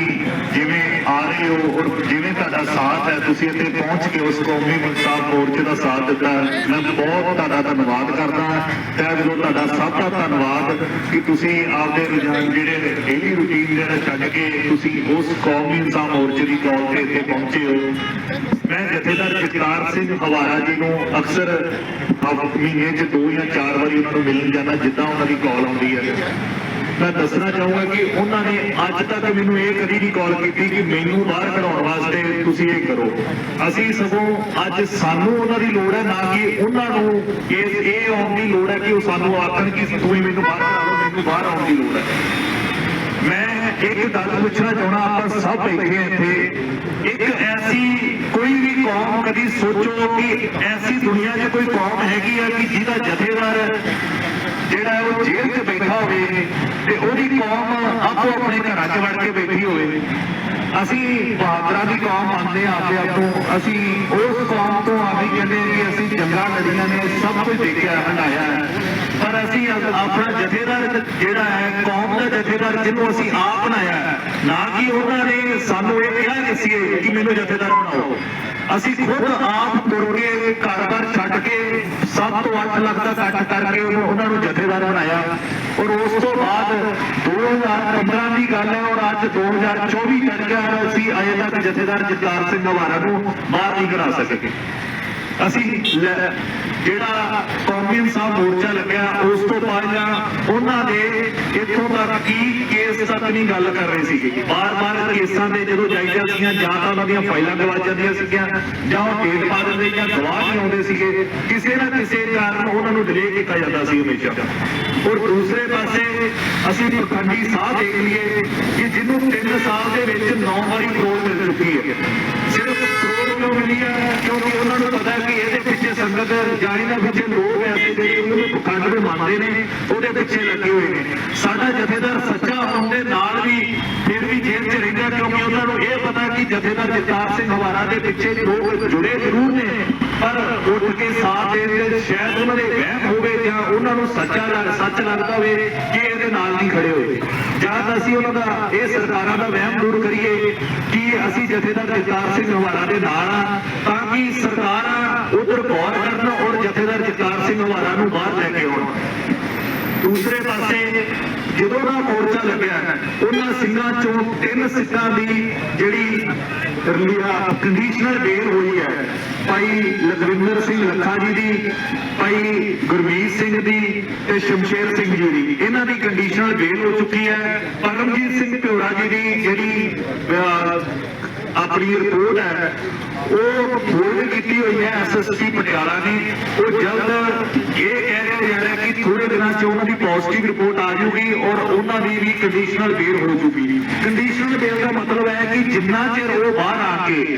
ਜਿਵੇਂ ਆ ਰਹੇ ਹੋ ਔਰ ਜਿਵੇਂ ਤੁਹਾਡਾ ਸਾਥ ਹੈ, ਤੁਸੀਂ ਇੱਥੇ ਪਹੁੰਚ ਕੇ ਉਸ ਕੌਮੀ ਇਨਸਾਫ਼ ਮੋਰਚੇ ਦਾ ਸਾਥ ਦਿੱਤਾ ਮੈਂ ਬਹੁਤ ਤੁਹਾਡਾ ਧੰਨਵਾਦ ਕਰਦਾ ਤੇ ਜਦੋਂ ਤੁਹਾਡਾ ਸਭ ਦਾ ਧੰਨਵਾਦ ਕਿ ਤੁਸੀਂ ਆਪਦੇ ਰੁਝਾਨ ਜਿਹੜੇ ਡੇਲੀ ਰੂਟੀਨ ਜਿਹੜਾ ਛੱਡ ਕੇ ਤੁਸੀਂ ਉਸ ਕੌਮੀ ਇਨਸਾਫ਼ ਮੋਰਚੇ ਦੀ ਕਾਲ ਤੇ ਇੱਥੇ ਪਹੁੰਚੇ ਹੋ। ਮੈਂ ਜਥੇਦਾਰ ਜਗਤਾਰ ਸਿੰਘ ਹਵਾਰਾ ਜੀ ਨੂੰ ਅਕਸਰ ਮਹੀਨੇ 'ਚ ਦੋ ਜਾਂ ਚਾਰ ਵਾਰੀ ਉਹਨਾਂ ਨੂੰ ਮਿਲਣ ਜਾਂਦਾ, ਜਿੱਦਾਂ ਉਹਨਾਂ ਦੀ ਕਾਲ ਆਉਂਦੀ ਹੈ। ਮੈਂ ਦੱਸਣਾ ਚਾਹੂੰਗਾ ਕਿ ਉਹਨਾਂ ਨੇ ਅੱਜ ਤੱਕ ਮੈਨੂੰ ਇਹ ਕਦੀ ਨਹੀਂ ਕਾਲ ਕੀਤੀ ਕਿ ਮੈਨੂੰ ਬਾਹਰ ਕਢਾਉਣ ਵਾਸਤੇ ਤੁਸੀਂ ਇਹ ਕਰੋ। ਅਸੀਂ ਸਗੋਂ ਅੱਜ ਸਾਨੂੰ ਉਹਨਾਂ ਦੀ ਲੋੜ ਹੈ, ਨਾ ਕਿ ਉਹਨਾਂ ਨੂੰ ਇਹ ਇਹ ਆਉਣ ਦੀ ਲੋੜ ਹੈ ਕਿ ਉਹ ਸਾਨੂੰ ਆਖਣ ਕਿ ਤੂੰ ਮੈਨੂੰ ਬਾਹਰ ਕਢਾ ਮੈਨੂੰ ਬਾਹਰ ਆਉਣ ਦੀ ਲੋੜ ਹੈ। ਮੈਂ ਇੱਕ ਗੱਲ ਪੁੱਛਣਾ ਚਾਹਣਾ ਆਪਾਂ ਸਭ ਬੈਠੇ ਇੱਥੇ। ਇੱਕ ਐਸੀ ਕੋਈ ਵੀ ਕੌਮ ਕਦੀ ਸੋਚੋ ਕਿ ਐਸੀ ਦੁਨੀਆ 'ਚ ਕੋਈ ਕੌਮ ਹੈਗੀ ਆ ਕਿ ਜਿਹਦਾ ਜਥੇਦਾਰ ਜਿਹੜਾ ਉਹ ਜੇਲ੍ਹ 'ਚ ਬੈਠਾ ਹੋਵੇ ਤੇ ਉਹਦੀ ਕੌਮ ਆਪੋ ਆਪਣੇ ਘਰਾਂ 'ਚ ਵੜ ਕੇ ਬੈਠੀ ਹੋਵੇ। ਅਸੀਂ ਬਹਾਦਰਾਂ ਦੀ ਕੌਮ ਮੰਨਦੇ ਹਾਂ ਆਪੇ ਆਪੋ। ਅਸੀਂ ਉਸ ਕੌਮ ਤੋਂ ਆਦੀ ਕਹਿੰਦੇ ਵੀ ਅਸੀਂ ਜੰਗਾਂ ਲੜੀਆਂ ਨੇ, ਸਭ ਕੁਝ ਦੇਖਿਆ ਹੰਡਾਇਆ ਹੈ। ਪਰ ਅਸੀਂ ਆਪਣਾ ਜਥੇਦਾਰ ਜਿਹੜਾ ਹੈ, ਕੌਮ ਦਾ ਜਥੇਦਾਰ ਜਿਹਨੂੰ ਅਸੀਂ ਆਪ ਬਣਾਇਆ ਹੈ ਨਾ ਕਿ ਉਹਨਾਂ ਨੇ? ਸਾਨੂੰ ਇਹ ਕਿਹਾ ਕਿ ਸੀ ਕਿ ਮੈਨੂੰ ਜਥੇਦਾਰ ਬਣਾਓ। ਅਸੀਂ ਖੁਦ ਆਪ ਤੁਰ ਕੇ ਘਰ-ਘਰ ਛੱਡ ਕੇ 7 ਤੋਂ 8 ਲੱਖ ਦਾ ਕੱਟ ਕਰਕੇ ਉਹਨਾਂ ਨੂੰ ਜਥੇਦਾਰ ਬਣਾਇਆ। ਔਰ ਉਸ ਤੋਂ ਬਾਅਦ 2015 ਦੀ ਗੱਲ ਹੈ ਔਰ ਅੱਜ 2024 ਚੜ ਗਿਆ ਔਰ ਅਸੀਂ ਅਜੇ ਤੱਕ ਜਥੇਦਾਰ ਜਗਤਾਰ ਸਿੰਘ ਨਵਾਰਾ ਨੂੰ ਬਾਹਰ ਨਹੀਂ ਕਰਾ ਸਕੇ। ਅਸੀਂ ਜਿਹੜਾ ਕੌਮੀ ਇਨਸਾਫ ਮੋਰਚਾ ਲੱਗਿਆ, ਉਸ ਤੋਂ ਪਹਿਲਾਂ ਉਹਨਾਂ ਦੇ ਇੱਥੋਂ ਤੱਕ ਕੀ ਕੇਸ ਤੱਕ ਨਹੀਂ ਗੱਲ ਕਰ ਰਹੇ ਸੀਗੇ। ਬਾਰ-ਬਾਰ ਕੇਸਾਂ ਦੇ ਜਦੋਂ ਜਾਈਦਾ ਸੀਗੀਆਂ ਜਾਂ ਤਾਂ ਉਹਨਾਂ ਦੀਆਂ ਫਾਈਲਾਂ ਗਵਾ ਜਾਂਦੀਆਂ ਸੀਗੀਆਂ, ਜਾਂ ਉਹ ਡੇਟ ਪਾ ਦਿੰਦੇ ਜਾਂ ਗਵਾਹ ਨਹੀਂ ਆਉਂਦੇ ਸੀਗੇ, ਕਿਸੇ ਨਾ ਕਿਸੇ ਕਾਰਨ ਉਹਨਾਂ ਨੂੰ ਡਿਲੇ ਕੀਤਾ ਜਾਂਦਾ ਸੀ ਹਮੇਸ਼ਾ। ਔਰ ਦੂਸਰੇ ਪਾਸੇ ਅਸੀਂ ਪਖੰਡੀ ਸਾਹ ਦੇਖ ਲਈਏ ਕਿ ਜਿਹਨੂੰ 3 ਸਾਲ ਦੇ ਵਿੱਚ 9 ਵਾਰੀ ਕਰੋੜ ਮਿਲ ਚੁੱਕੀ ਹੈ। ਸਿਰਫ ਕਿਉਂ ਮਿਲੀ ਹੈ ਕਿਉਂਕਿ ਉਹਨਾਂ ਨੂੰ ਪਤਾ ਕਿ ਇਹਦੇ ਪਿੱਛੇ ਸੰਗਤ ਜਾਣੀ ਦਾ ਪਿੱਛੇ ਲੋਕ ਐਸੇ ਜਿਹੜੇ ਉਹਨੂੰ ਪਖੰਡ ਨੂੰ ਮੰਨਦੇ ਨੇ, ਉਹਦੇ ਪਿੱਛੇ ਲੱਗੇ ਹੋਏ ਨੇ। ਸਾਡਾ ਜਥੇਦਾਰ ਸੱਚਾ ਹੋਣ ਦੇ ਨਾਲ ਵੀ ਫਿਰ ਵੀ ਜੇਲ੍ਹ 'ਚ ਰਹਿੰਦਾ ਕਿਉਂਕਿ ਉਹਨਾਂ ਨੂੰ ਇਹ ਪਤਾ ਕਿ ਜਥੇਦਾਰ ਜਗਤਾਰ ਸਿੰਘ ਹਵਾਰਾ ਦੇ ਪਿੱਛੇ ਲੋਕ ਜੁੜੇ ਜ਼ਰੂਰ ਨੇ। ਪਰ ਉੱਠ ਕੇ ਸਾਥ ਦੇਣ ਦੇ ਸ਼ਾਇਦ ਉਹਨਾਂ ਦੇ ਵਹਿਮ ਹੋਵੇ ਜਾਂ ਉਹਨਾਂ ਨੂੰ ਸੱਚਾ ਲੱਗ ਸੱਚ ਲੱਗਦਾ ਹੋਵੇ ਕਿ ਇਹਦੇ ਨਾਲ ਨਹੀਂ ਖੜੇ ਹੋਏ। ਜਾਂ ਤਾਂ ਅਸੀਂ ਉਹਨਾਂ ਦਾ ਇਹ ਸਰਕਾਰਾਂ ਦਾ ਵਹਿਮ ਦੂਰ ਕਰੀਏ ਕਿ ਅਸੀਂ ਜਥੇਦਾਰ ਜਗਤਾਰ ਸਿੰਘ ਹਵਾਰਾ ਦੇ ਨਾਲ ਆ ਤਾਂ ਕਿ ਸਰਕਾਰਾਂ ਉਧਰ ਗੌਰ ਕਰਨ ਔਰ ਜਥੇਦਾਰ ਜਗਤਾਰ ਸਿੰਘ ਹਵਾਰਾ ਨੂੰ ਬਾਹਰ ਲੈ ਕੇ ਆਉਣ। ਦੂਸਰੇ ਪਾਸੇ ਜਦੋਂ ਦਾ ਮੋਰਚਾ ਲੱਗਿਆ, ਉਹਨਾਂ ਸਿੰਘਾਂ ਚੋਂ ਤਿੰਨ ਸਿੱਖਾਂ ਦੀ ਜਿਹੜੀ ਕੰਡੀਸ਼ਨਲ ਬੇਲ ਹੋਈ ਹੈ, ਭਾਈ ਲਖਵਿੰਦਰ ਸਿੰਘ ਲੱਖਾ ਜੀ ਦੀ, ਭਾਈ ਗੁਰਮੀਤ ਸਿੰਘ ਦੀ ਤੇ ਸ਼ਮਸ਼ੇਰ ਸਿੰਘ ਜੀ ਦੀ। ਇਹਨਾਂ ਦੀ ਕੰਡੀਸ਼ਨਲ ਬੇਲ ਹੋ ਚੁੱਕੀ ਹੈ। ਪਰਮਜੀਤ ਸਿੰਘ ਪਿਉਰਾ ਜੀ ਦੀ ਜਿਹੜੀ ਆਪਣੀ ਰਿਪੋਰਟ ਹੈ, ਉਹ ਹੋਲਡ ਕੀਤੀ ਹੋਈ ਹੈ ਐਸਐਸਪੀ ਪਟਿਆਲਾ ਨੇ ਉਹ ਜਲਦ ਇਹ ਕਹਿ ਰਹੇ ਜਾ ਕਿ ਥੋੜੇ ਦਿਨਾਂ 'ਚ ਉਹਨਾਂ ਦੀ ਪੋਜ਼ਿਟਿਵ ਰਿਪੋਰਟ ਆ ਜਾਊਗੀ ਔਰ ਉਹਨਾਂ ਦੀ ਵੀ ਕੰਡੀਸ਼ਨਲ ਬੇਲ ਹੋ ਜੂਗੀ ਕੰਡੀਸ਼ਨਲ ਬੇਲ ਦਾ ਮਤਲਬ ਹੈ ਕਿ ਜਿੰਨਾ ਚਿਰ ਉਹ ਬਾਹਰ ਆ ਕੇ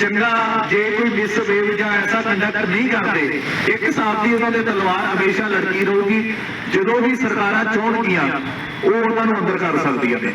ਚੰਗਾ ਜੇ ਕੋਈ ਮਿਸਬੇਵ ਜਾਂ ਐਸਾ ਕੰਡਕਟ ਨਹੀਂ ਕਰਦੇ, ਇੱਕ ਹਿਸਾਬ ਦੀ ਉਹਨਾਂ ਦੇ ਤਲਵਾਰ ਹਮੇਸ਼ਾ ਲੜਕੀ ਰਹੂਗੀ। ਜਦੋਂ ਵੀ ਸਰਕਾਰਾਂ ਚਾਹਣਗੀਆਂ ਉਹ ਉਹਨਾਂ ਨੂੰ ਅੰਦਰ ਕਰ ਸਕਦੀਆਂ ਨੇ।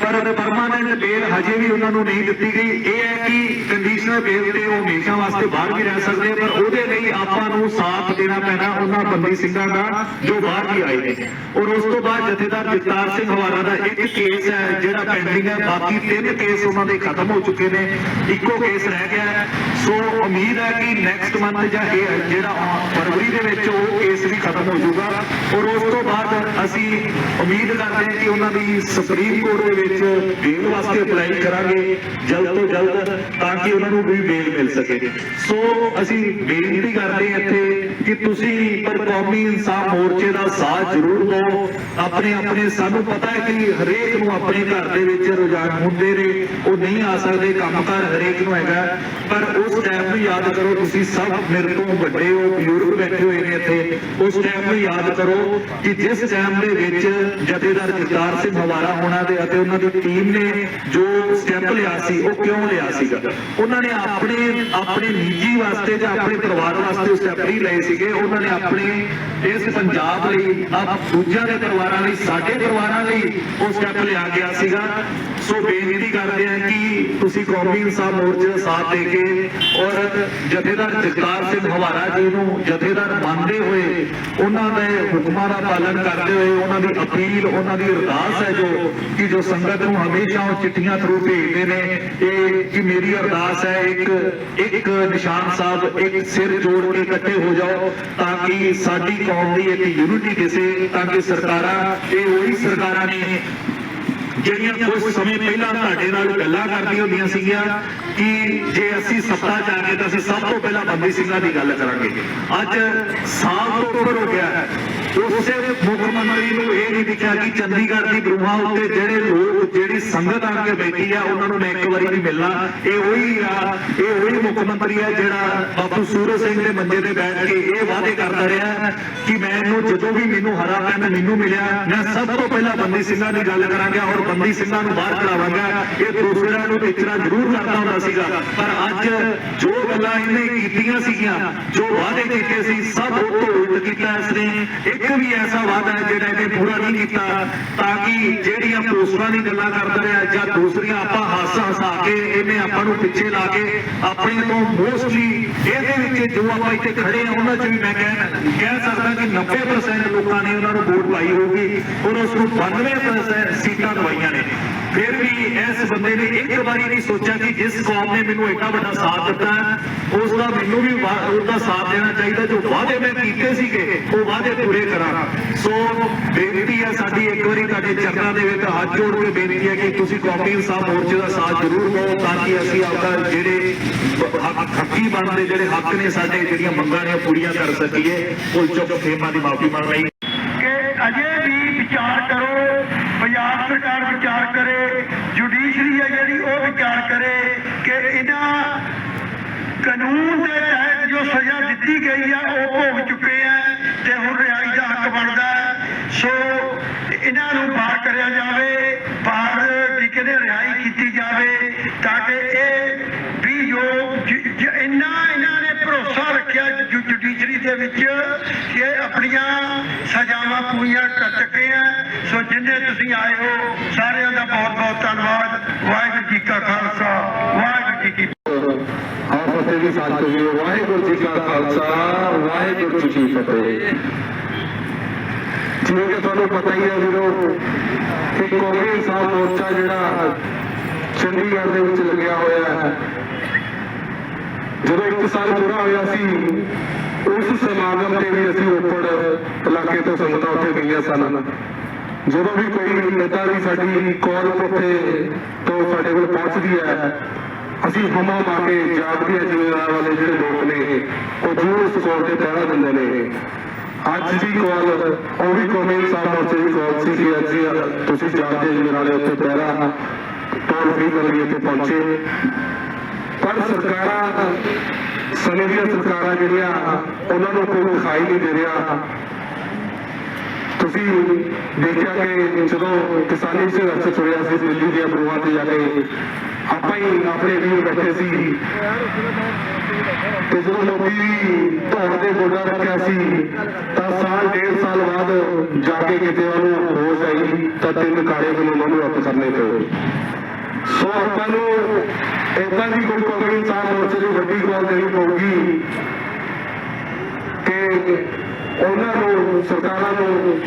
ਪਰ ਪਰਮਾਨੈਂਟ ਬੇਲ ਹਜੇ ਵੀ ਉਹਨਾਂ ਨੂੰ ਨਹੀਂ ਦਿੱਤੀ ਗਈ। ਇਹ ਹੈ ਕਿ ਕੰਡੀਸ਼ਨਲ ਬੇਲ ਤੇ ਉਹ ਹਮੇਸ਼ਾ ਵਾਸਤੇ ਬਾਹਰ ਵੀ ਰਹਿ ਸਕਦੇ ਪਰ ਉਹਦੇ ਲਈ ਆਪਾਂ ਨੂੰ ਸਾਥ ਦੇਣਾ ਪੈਣਾ ਉਹਨਾਂ ਬੰਦੀ ਸਿੰਘਾਂ ਦਾ ਜੋ ਬਾਹਰ ਵੀ ਆਏ ਨੇ। ਔਰ ਉਸ ਤੋਂ ਬਾਅਦ ਜਥੇਦਾਰ ਜਗਤਾਰ ਸਿੰਘ ਹਵਾਰਾ ਦਾ ਇੱਕ ਕੇਸ ਹੈ, ਜਿਹੜਾ ਪੈਂਡਿੰਗ ਹੈ। ਬਾਕੀ ਤਿੰਨ ਕੇਸ ਉਹਨਾਂ ਦੇ ਖਤਮ ਹੋ ਚੁੱਕੇ ਨੇ। ਇੱਕੋ ਕੇਸ ਰਹਿ ਗਿਆ ਸੋ ਉਮੀਦ ਹੈ ਕਿ ਨੈਕਸਟ ਮੰਥ ਜਾਂ ਇਹ ਜਿਹੜਾ ਫਰਵਰੀ ਦੇ ਵਿੱਚ ਉਹ ਕੇਸ ਵੀ ਖਤਮ ਹੋ ਜਾਊਗਾ। ਔਰ ਉਸ ਤੋਂ ਬਾਅਦ ਅਸੀਂ ਉਮੀਦ ਕਰਦੇ ਹਾਂ ਕਿ ਉਹਨਾਂ ਦੀ ਸੁਪਰੀਮ ਕੋਰਟ ਦੇ ਵਿੱਚ ਬੇਲ ਵਾਸਤੇ ਅਪਲਾਈ ਕਰਾਂਗੇ ਜਲਦ ਤੋਂ ਜਲਦ, ਤਾਂ ਕਿ ਉਹਨਾਂ ਨੂੰ ਵੀ ਬੇਲ ਮਿਲ ਸਕੇ। ਸੋ ਅਸੀਂ ਬੇਨਤੀ ਕਰਦੇ ਹਾਂ ਇੱਥੇ ਕਿ ਤੁਸੀਂ ਪਰ ਕੌਮੀ ਇਨਸਾਫ ਮੋਰਚੇ ਦਾ ਸਾਥ ਜ਼ਰੂਰ ਦਿਓ। ਆਪਣੇ ਆਪਣੇ, ਸਾਨੂੰ ਪਤਾ ਹੈ ਕਿ ਹਰੇਕ ਨੂੰ ਆਪਣੇ ਘਰ ਦੇ ਵਿੱਚ ਰੁਝਾਨ ਹੁੰਦੇ ਨੇ। ਉਹ ਨਹੀਂ ਆ ਸਕਦੇ, ਕੰਮਕਾਰ ਹਰੇਕ ਨੂੰ ਹੈਗਾ। ਪਰ ਉਸ ਟਾਈਮ ਨੂੰ ਯਾਦ ਕਰੋ, ਤੁਸੀਂ ਸਭ ਮੇਰੇ ਤੋਂ ਵੱਡੇ ਹੋ, ਬਜ਼ੁਰਗ ਬੈਠੇ ਹੋਏ ਨੇ ਇੱਥੇ। ਉਸ ਟਾਈਮ ਨੂੰ ਯਾਦ ਕਰੋ ਕਿ ਜਿਸ ਟਾਈਮ ਦੇ ਵਿੱਚ ਜਥੇਦਾਰ ਜਗਤਾਰ ਸਿੰਘ ਹਵਾਰਾ ਹੋਣਾ ਦੇ ਅਤੇ ਉਹਨਾਂ ਦੀ ਟੀਮ ਨੇ ਜੋ ਸਟੈਪ ਲਿਆ ਸੀ, ਉਹ ਕਿਉਂ ਲਿਆ ਸੀਗਾ? ਉਹਨਾਂ ਨੇ ਆਪਣੇ ਆਪਣੇ ਨਿੱਜੀ ਵਾਸਤੇ ਜਾਂ ਆਪਣੇ ਪਰਿਵਾਰ ਵਾਸਤੇ ਸਟੈਪ ਨਹੀਂ ਲਏ ਸੀਗੇ। ਉਹਨਾਂ ਨੇ ਆਪਣੇ ਇਸ ਪੰਜਾਬ ਲਈ ਆਪ ਦੂਜਿਆਂ ਦੇ ਪਰਿਵਾਰਾਂ ਲਈ, ਸਾਡੇ ਪਰਿਵਾਰਾਂ ਲਈ ਉਹ ਸਟੈਪ ਲਿਆ ਗਿਆ ਸੀਗਾ। ਸੋ ਬੇਨਤੀ ਕਰਦੇ ਹਾਂ ਕਿ ਤੁਸੀਂ ਕੌਮੀ ਇਨਸਾਫ ਮੋਰਚੇ ਦਾ ਸਾਥ ਦੇ ਕੇ ਔਰ ਜਥੇਦਾਰ ਜਗਤਾਰ ਸਿੰਘ ਹਵਾਰਾ ਜੀ ਨੂੰ ਜਥੇਦਾਰ ਮੰਨਦੇ ਹੋਏ ਉਹਨਾਂ ਦੇ ਹੁਕਮਾਂ ਦਾ ਪਾਲਣ ਕਰਦੇ ਹੋਏ ਉਹਨਾਂ ਦੀ ਅਪੀਲ, ਉਹਨਾਂ ਦੀ ਅਰਦਾਸ ਹੈ ਜੋ ਕਿ ਜੋ ਸੰਗਤ ਨੂੰ ਹਮੇਸ਼ਾ ਉਹ ਚਿੱਠੀਆਂ ਥਰੂ ਭੇਜਦੇ ਨੇ, ਇਹ ਕਿ ਮੇਰੀ ਅਰਦਾਸ ਹੈ ਇੱਕ ਇੱਕ ਨਿਸ਼ਾਨ ਸਾਹਿਬ, ਇੱਕ ਸਿਰ ਜੋੜ ਕੇ ਇਕੱਠੇ ਹੋ ਜਾਓ ਤਾਂ ਕਿ ਸਾਡੀ ਕੌਮ ਦੀ ਇੱਕ ਯੂਨਿਟੀ ਦਿਸੇ, ਤਾਂ ਕਿ ਸਰਕਾਰਾਂ, ਇਹ ਉਹੀ ਸਰਕਾਰਾਂ ਨੇ ਜਿਹੜੀਆਂ ਕੁਝ ਸਮੇਂ ਪਹਿਲਾਂ ਤੁਹਾਡੇ ਨਾਲ ਗੱਲਾਂ ਕਰਦੀਆਂ ਹੁੰਦੀਆਂ ਸੀਗੀਆਂ ਕਿ ਜੇ ਅਸੀਂ ਸੱਤਾ ਚ ਆ ਗਏ ਤਾਂ ਅਸੀਂ ਸਭ ਤੋਂ ਪਹਿਲਾਂ ਬੰਦੀ ਸਿੰਘਾਂ ਦੀ ਗੱਲ ਕਰਾਂਗੇ। ਅੱਜ ਸਾਲ ਤੋਂ ਉੱਪਰ ਹੋ ਗਿਆ ਹੈ। ਉਸੇ ਮੁੱਖ ਮੰਤਰੀ ਨੂੰ ਇਹ ਨਹੀਂ ਦਿਖਿਆ ਕਿ ਚੰਡੀਗੜ੍ਹ ਦੀ ਬਰੂਹਾਂ ਉੱਤੇ ਜਿਹੜੇ ਲੋਕ, ਜਿਹੜੀ ਸੰਗਤ ਆ ਕੇ ਬੈਠੀ ਆ, ਉਹਨਾਂ ਨੂੰ ਮੈਂ ਇੱਕ ਵਾਰੀ ਨਹੀਂ ਮਿਲਣਾ। ਇਹ ਉਹੀ ਆ, ਇਹ ਉਹੀ ਮੁੱਖ ਮੰਤਰੀ ਹੈ ਜਿਹੜਾ ਬਾਪੂ ਸੂਰਜ ਸਿੰਘ ਦੇ ਮੰਜੇ ਤੇ ਬੈਠ ਕੇ ਇਹ ਵਾਅਦੇ ਕਰਦਾ ਰਿਹਾ ਕਿ ਮੈਨੂੰ ਜਦੋਂ ਵੀ ਮੈਨੂੰ ਹਰਾ ਪੈਨ ਮੈਨੂੰ ਮਿਲਿਆ। ਮੈਂ ਸਭ ਤੋਂ ਪਹਿਲਾਂ ਬੰਦੀ ਸਿੰਘਾਂ ਦੀ ਗੱਲ ਕਰਾਂਗਾ ਔਰ ਬੰਦੀ ਸਿੰਘਾਂ ਨੂੰ ਬਾਹਰ ਕਢਾਵਾਂਗਾ ਇਹ ਦੂਸਰੇ ਨੂੰ ਵਿਚਰਾ ਜ਼ਰੂਰ ਕਰਦਾ ਹੁੰਦਾ ਸੀਗਾ। ਪਰ ਅੱਜ ਜੋ ਗੱਲਾਂ ਇਹਨੇ ਕੀਤੀਆਂ ਸੀਗੀਆਂ, ਜੋ ਵਾਅਦੇ ਕੀਤੇ ਸੀ, ਸਭ ਉਹ ਤੋਂ ਉਲਟ ਕੀਤਾ ਇਸਨੇ। ਇੱਕ ਵੀ ਐਸਾ ਵਾਅਦਾ ਹੈ ਜਿਹੜਾ ਇਹਨੇ ਪੂਰਾ ਨਹੀਂ ਕੀਤਾ, ਤਾਂ ਕਿ ਜਿਹੜੀਆਂ ਪੋਸਟਰਾਂ ਦੀ ਗੱਲਾਂ ਕਰਦਾ ਰਿਹਾ ਜਾਂ ਦੂਸਰੀਆਂ ਆਪਾਂ ਹੱਸ ਹਸਾ ਕੇ ਇਹਨੇ ਆਪਾਂ ਨੂੰ ਪਿੱਛੇ ਲਾ ਕੇ ਆਪਣੇ ਤੋਂ ਮੋਸਟਲੀ ਇਹਦੇ ਵਿੱਚ ਜੋ ਆਪਾਂ ਇੱਥੇ ਖੜੇ ਆ, ਉਹਨਾਂ 'ਚ ਵੀ ਮੈਂ ਕਹਿ ਕਹਿ ਸਕਦਾ ਕਿ 90% ਲੋਕਾਂ ਨੇ ਉਹਨਾਂ ਨੂੰ ਵੋਟ ਪਾਈ ਹੋਊਗੀ ਔਰ ਉਸ ਨੂੰ 92% ਸੀਟਾਂ ਦਵਾਈਆਂ ਨੇ। ਫਿਰ ਵੀ ਇਸ ਬੰਦੇ ਨੇ ਇੱਕ ਵਾਰੀ ਨਹੀਂ ਸੋਚਿਆ ਕਿ ਜਿਸ ਕੌਮ ਨੇ ਮੈਨੂੰ ਇੰਨਾ ਵੱਡਾ ਸਾਥ ਦਿੱਤਾ ਹੈ, ਉਸ ਦਾ ਮੈਨੂੰ ਵੀ ਵਾ- ਉਹਦਾ ਸਾਥ ਦੇਣਾ ਚਾਹੀਦਾ। ਜੋ ਵਾਅਦੇ ਮੈਂ ਕੀਤੇ ਸੀਗੇ, ਉਹ ਵਾਅਦੇ ਪੂਰੇ ਕਰਾਂ ਸੋ ਬੇਨਤੀ ਹੈ ਸਾਡੀ ਇੱਕ ਵਾਰੀ ਤੁਹਾਡੇ ਚਰਨਾਂ ਦੇ ਵਿੱਚ ਹੱਥ ਜੋੜ ਕੇ ਬੇਨਤੀ ਹੈ ਕਿ ਤੁਸੀਂ ਕੌਮੀ ਇਨਸਾਫ ਮੋਰਚੇ ਦਾ ਸਾਥ ਜ਼ਰੂਰ ਦਿਓ ਤਾਂ ਕਿ ਅਸੀਂ ਆਪਦਾ ਜਿਹੜੇ ਹੱਕੀ ਬਣਦੇ, ਜਿਹੜੇ ਹੱਕ ਨੇ ਸਾਡੇ, ਜਿਹੜੀਆਂ ਮੰਗਾਂ ਨੇ ਉਹ ਪੂਰੀਆਂ ਕਰ ਸਕੀਏ। ਉਹ ਚੁੱਕ ਫੇਮਾਂ ਦੀ ਮਾਫੀ ਮੰਗ ਰਹੀ ਕਿ ਅਜੇ ਵੀ ਵਿਚਾਰ ਕਰੋ ਪੰਜਾਬ ਸਰਕਾਰ ਵਿਚਾਰ ਕਰੇ ਜੁਡੀਸ਼ਰੀ ਹੈ ਜਿਹੜੀ, ਉਹ ਵਿਚਾਰ ਕਰੇ ਕਿ ਇਹਨਾਂ ਕਾਨੂੰਨ ਦੇ ਤਹਿਤ ਜੋ ਸਜ਼ਾ ਦਿੱਤੀ ਗਈ ਹੈ ਉਹ ਭੋਗ ਚੁੱਕੇ ਹੈ ਤੇ ਹੁਣ ਰਿਹਾਈ ਦਾ ਹੱਕ ਬਣਦਾ ਸੋ ਇਹਨਾਂ ਨੂੰ ਬਾਹਰ ਕਰਿਆ ਜਾਵੇ, ਬਾਹਰ ਟਿਕੇ ਦੇ ਰਿਹਾਈ ਕੀਤੀ ਜਾਵੇ ਤਾਂ ਕਿ ਇਹ ਵੀ ਜੋ ਜ- ਇੰਨਾ ਇਹਨਾਂ ਨੇ ਭਰੋਸਾ ਰੱਖਿਆ ਜੁਡੀਸ਼ਰੀ ਦੇ ਵਿੱਚ ਕਿ ਆਪਣੀਆਂ ਸਜ਼ਾਵਾਂ ਪੂਰੀਆਂ ਕਰ ਚੁੱਕੇ ਆ ਜਿੰਨੇ ਤੁਸੀਂ ਆਏ ਹੋ, ਸਾਰਿਆਂ ਦਾ ਬਹੁਤ ਬਹੁਤ ਧੰਨਵਾਦ। ਵਾਹਿਗੁਰੂ ਜੀ ਕਾ ਖਾਲਸਾ, ਵਾਹਿਗੁਰੂ ਜੀ ਕੀ ਆਪ ਫਤਿਹ ਦੀ ਸਾਥ ਹੋਈ ਵਾਹਿਗੁਰੂ ਜੀ ਕਾ ਖਾਲਸਾ, ਵਾਹਿਗੁਰੂ ਜੀ ਕੀ ਫਤਿਹ। ਜਿਵੇਂ ਕਿ ਤੁਹਾਨੂੰ ਪਤਾ ਹੀ ਹੈ ਵੀਰੋ, ਕਿ ਕੌਮੀ ਇਨਸਾਫ ਮੋਰਚਾ ਜਿਹੜਾ ਚੰਡੀਗੜ੍ਹ ਦੇ ਵਿੱਚ ਲੱਗਿਆ ਹੋਇਆ ਹੈ। ਜਦੋਂ ਇੱਕ ਸਾਲ ਪੂਰਾ ਹੋਇਆ ਸੀ, ਉਸ ਸਮਾਗਮ ਤੇ ਵੀ ਅਸੀਂ ਉੱਪਰ ਇਲਾਕੇ ਤੋਂ ਸੰਗਤਾਂ ਉੱਥੇ ਗਈਆਂ ਸਨ। ਜਦੋਂ ਵੀ ਕੋਈ ਨੇਤਾ ਦੀ ਸਾਡੀ ਕਾਲ ਉੱਥੇ ਤੋਂ ਸਾਡੇ ਕੋਲ ਪਹੁੰਚਦੀ ਹੈ, ਅਸੀਂ ਹਮਾ ਮਾ ਕੇ ਜਾਗਦੀਆਂ ਜ਼ਿਮੀਂਦਾਰ ਵਾਲੇ ਜਿਹੜੇ ਲੋਕ ਨੇ, ਉਹ ਜ਼ਰੂਰ ਇਸ ਤੇ ਪਹਿਰਾ ਦਿੰਦੇ ਨੇ। ਅੱਜ ਦੀ ਕਾਲ, ਉਹ ਵੀ ਕੌਮੀ ਇਨਸਾਨ ਮੋਰਚੇ ਦੀ ਕਾਲ ਸੀ ਕਿ ਅੱਜ ਤੁਸੀਂ ਜਾਗਦੇ ਜ਼ਿਮੀਂਦਾਰ ਵਾਲੇ ਉੱਥੇ ਪਹਿਰਾ ਟੋਲ ਫ੍ਰੀ ਕਰਨ ਲਈ ਇੱਥੇ ਪਹੁੰਚੇ। ਪਰ ਸਰਕਾਰਾਂ, ਸਮੇਂ ਦੀਆਂ ਸਰਕਾਰਾਂ ਜਿਹੜੀਆਂ, ਉਹਨਾਂ ਨੂੰ ਕੋਈ ਦਿਖਾਈ ਨਹੀਂ ਦੇ ਰਿਹਾ। ਤੁਸੀਂ ਦੇਖਿਆ ਕਿ ਜਦੋਂ ਕਿਸਾਨੀ ਸੰਘਰਸ਼ ਤੁਰਿਆ ਸੀ, ਦਿੱਲੀ ਦੀਆਂ ਬਰੂਹਾਂ ਤੇ ਜਾ ਕੇ, ਆਪਾਂ ਹੀ ਆਪਣੇ ਵੀਰ ਬੈਠੇ ਸੀ। ਤੇ ਜਦੋਂ ਲੋਕੀ ਧੌਣ ਦੇ ਗੋਡਾ ਰੱਖਿਆ ਸੀ, ਤਾਂ ਸਾਲ, ਡੇਢ ਸਾਲ ਬਾਅਦ ਜਾ ਕੇ ਕਿਤੇ ਉਹਨੂੰ ਹੋਸ਼ ਆਈ, ਤਾਂ ਤਿੰਨ ਕਾਲੇ ਕਾਨੂੰਨਾਂ ਨੂੰ ਰੱਦ ਕਰਨੇ ਪਏ। ਸੋ ਆਪਾਂ ਨੂੰ ਇਦਾਂ ਦੀ ਕੋਈ ਕੌਮੀ ਇਨਸਾਨ ਮੋਰਚੇ ਦੀ ਵੱਡੀ ਗੱਲ ਦੇਣੀ ਪਊਗੀ ਕਿ ਉਹਨਾਂ ਨੂੰ, ਸਰਕਾਰਾਂ ਨੂੰ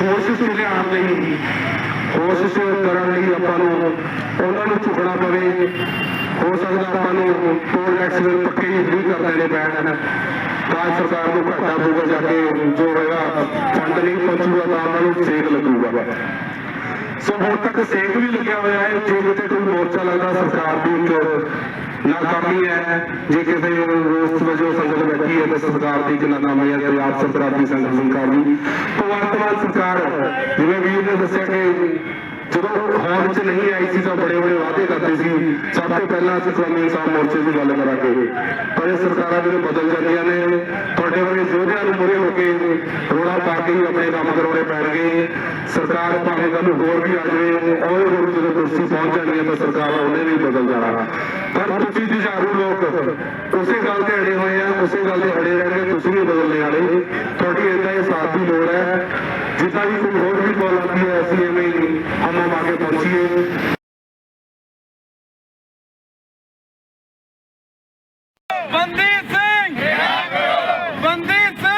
ਹੋਸ਼ ਚ ਲਿਆਉਣ ਲਈ ਹੋਸ਼ ਕਰਨ ਲਈ ਆਪਾਂ ਨੂੰ ਉਹਨਾਂ ਨੂੰ ਝੁਕਣਾ ਪਵੇ। ਹੋ ਸਕਦਾ ਆਪਾਂ ਨੂੰ ਟੋਲ ਟੈਕਸ ਦੇ ਪੱਕੇ ਹੀ ਫ੍ਰੀ ਕਰ ਦੇਣੇ ਪੈਣ ਤਾਂ ਸਰਕਾਰ ਨੂੰ ਘਾਟਾ ਪਊਗਾ ਜਾ ਕੇ ਜੋ ਹੋਏਗਾ ਫੰਡ ਨਹੀਂ ਪਹੁੰਚੂਗਾ ਤਾਂ ਉਹਨਾਂ ਨੂੰ ਸੇਕ ਲੱਗੂਗਾ। ਸੋ ਹੁਣ ਤੱਕ ਸੇਕ ਵੀ ਲੱਗਿਆ ਹੋਇਆ ਹੈ। ਜੇ ਕਿਤੇ ਕੋਈ ਮੋਰਚਾ ਲੱਗਦਾ ਸਰਕਾਰ ਦੀ ਇੱਕ ਨਾਕਾਮੀ ਹੈ। ਜੇ ਕਿਸੇ ਰੋਸ ਵਜੋਂ ਸੰਗਤ ਬੈਠੀ ਹੈ ਤਾਂ ਸਰਕਾਰ ਦੀ ਇੱਕ ਨਾਕਾਮੀ ਹੈ ਤੇ ਆਪ ਸਰਕਾਰ ਦੀ ਸੰਗਤ ਸਰਕਾਰ ਦੀ ਭਗਵੰਤ ਮਾਨ ਸਰਕਾਰ ਜਿਵੇਂ ਵੀਰ ਨੇ ਦੱਸਿਆ ਕਿ ਜਦੋਂ ਹਾਲ 'ਚ ਨਹੀਂ ਆਈ ਸੀ ਤਾਂ ਬੜੇ ਬੜੇ ਵਾਅਦੇ ਕਰਦੇ ਸੀ। ਸਭ ਤੋਂ ਪਹਿਲਾਂ ਅਸੀਂ ਕੌਮੀ ਇਨਸਾਨ ਮੋਰਚੇ ਦੀ ਗੱਲ ਕਰਾਂਗੇ। ਪਰ ਇਹ ਸਰਕਾਰਾਂ ਜਿਹੜੇ ਬਦਲ ਜਾਂਦੀਆਂ ਨੇ, ਤੁਹਾਡੇ ਵਰਗੇ ਯੋਧਿਆਂ ਨੂੰ ਮੁਰੇ ਹੋ ਕੇ ਰੋਲਾ ਪਾ ਕੇ ਹੀ ਆਪਣੇ ਕੰਮ ਕਰਾਉਣੇ ਪੈਣਗੇ। ਸਰਕਾਰ ਭਾਵੇਂ ਕੱਲ ਨੂੰ ਹੋਰ ਵੀ ਆ ਜਾਵੇ ਉਹਦੇ ਕੋਲ ਜਦੋਂ ਕੁਰਸੀ ਪਹੁੰਚ ਜਾਣੀ ਹੈ ਤਾਂ ਸਰਕਾਰ ਉਹਨੇ ਵੀ ਬਦਲ ਜਾਣਾ। ਪਰ ਤੁਸੀਂ ਜੁਝਾਰੂ ਲੋਕ, ਉਸੇ ਗੱਲ ਤੇ ਅੜੇ ਹੋਏ ਆ, ਉਸੇ ਗੱਲ ਤੇ ਅੜੇ ਰਹਿਣਗੇ ਤੁਸੀਂ ਵੀ ਬਦਲਣੇ ਵਾਲੇ। ਤੁਹਾਡੀ ਏਦਾਂ ਇਹ ਸਾਥ ਦੀ ਲੋੜ ਹੈ। ਜਿੱਦਾਂ ਵੀ ਕੋਈ ਹੋਰ ਵੀ ਕਾਲ ਆਉਂਦੀ ਹੈ ਅਸੀਂ ਐਵੇਂ ਹੀ ਹਮ ਹਮ ਆ ਕੇ ਪਹੁੰਚੀਏ ਬੰਦੀ